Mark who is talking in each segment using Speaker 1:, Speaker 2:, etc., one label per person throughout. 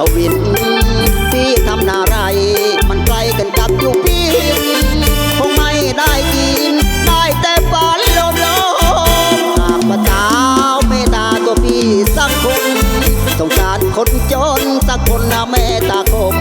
Speaker 1: ทวิน พี่ทำนาไร มันไกลกันกับอยู่พี่คงไม่ได้กิน ได้แต่ฝันลมลมหากพระเจ้าเมตตาตัวพี่สักคนสงสารคนจนสักคนนะเมตตาคม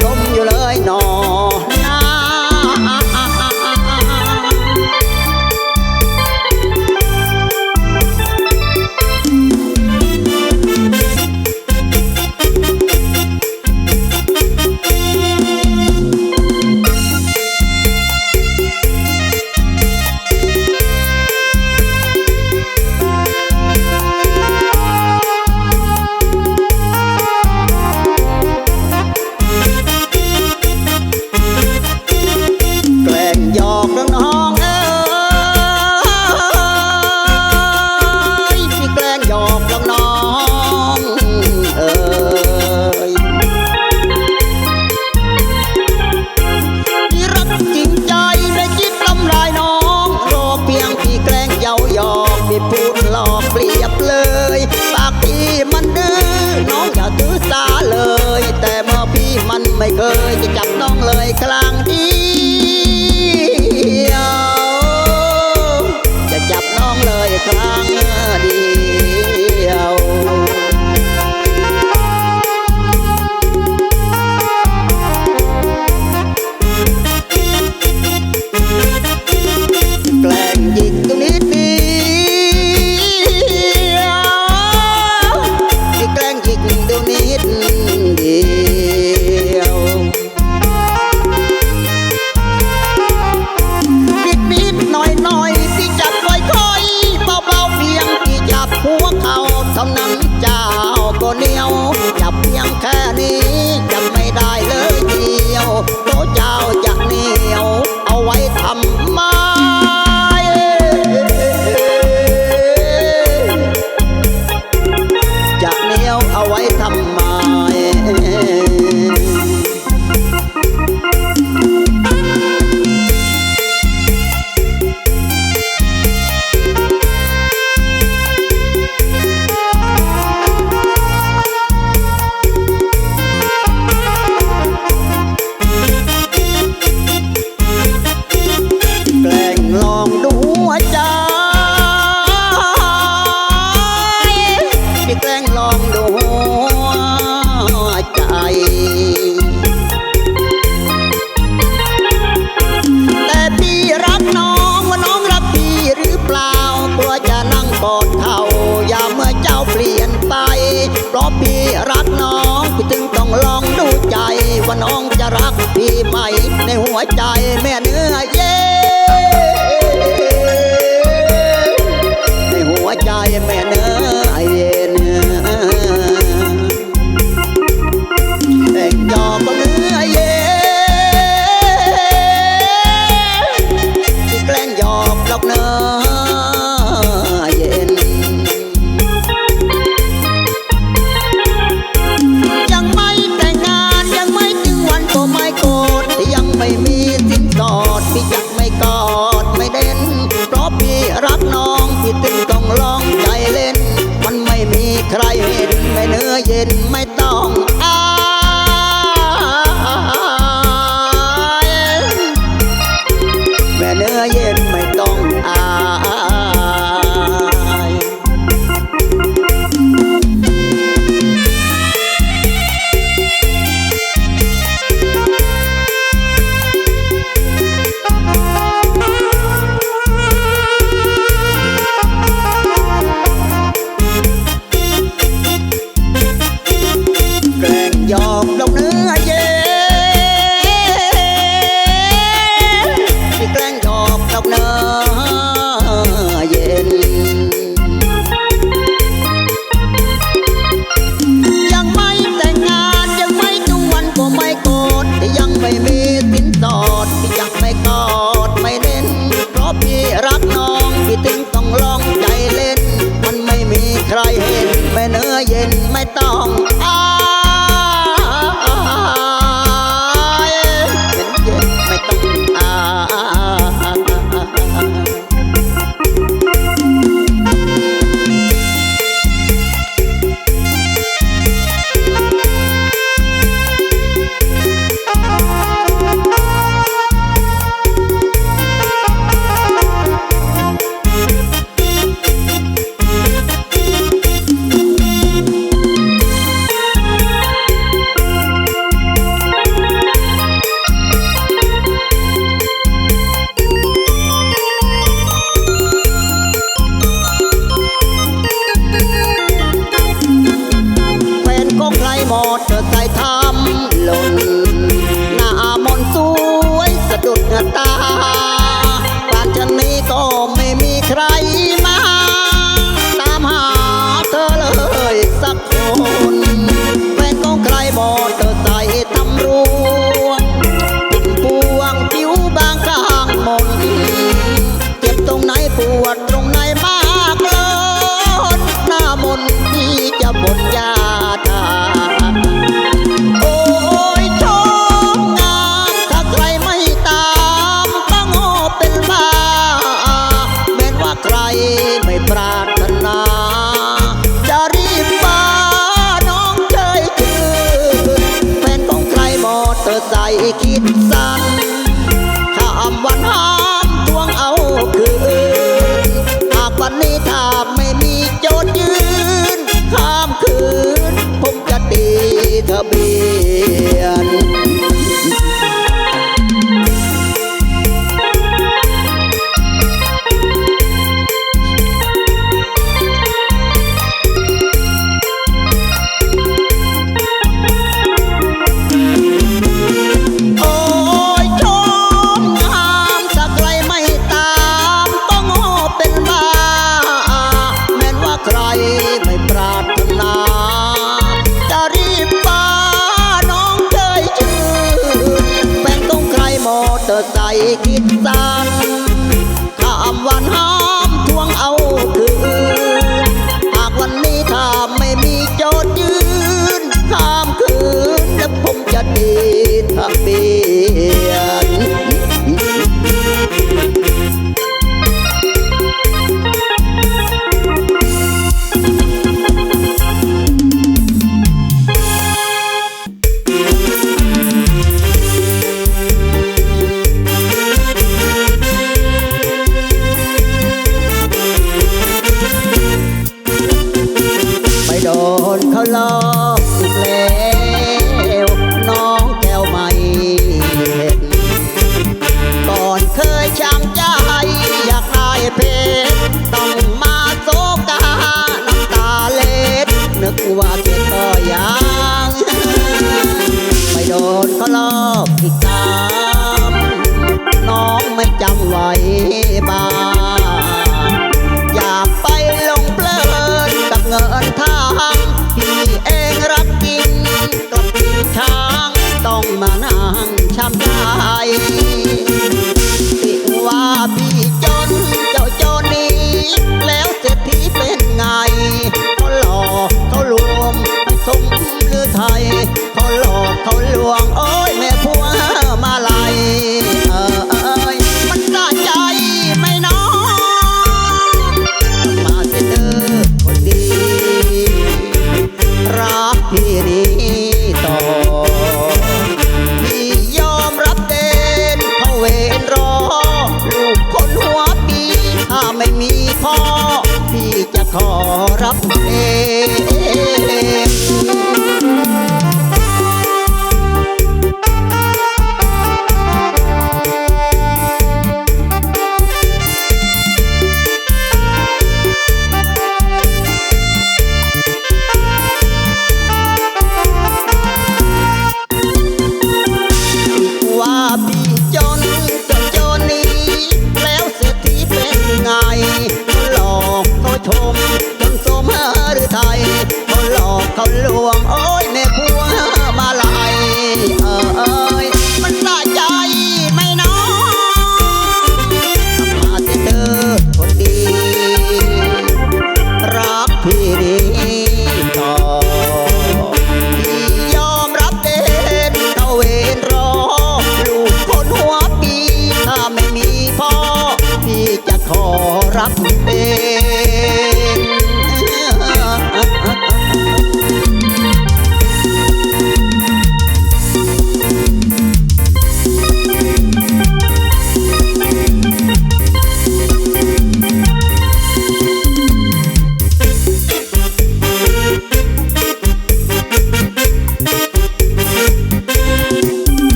Speaker 1: come, you าน้องจะรักพี่ไหม ในหัวใจแม่เนื้อเย้ในหัวใจแม่เนื้อ จ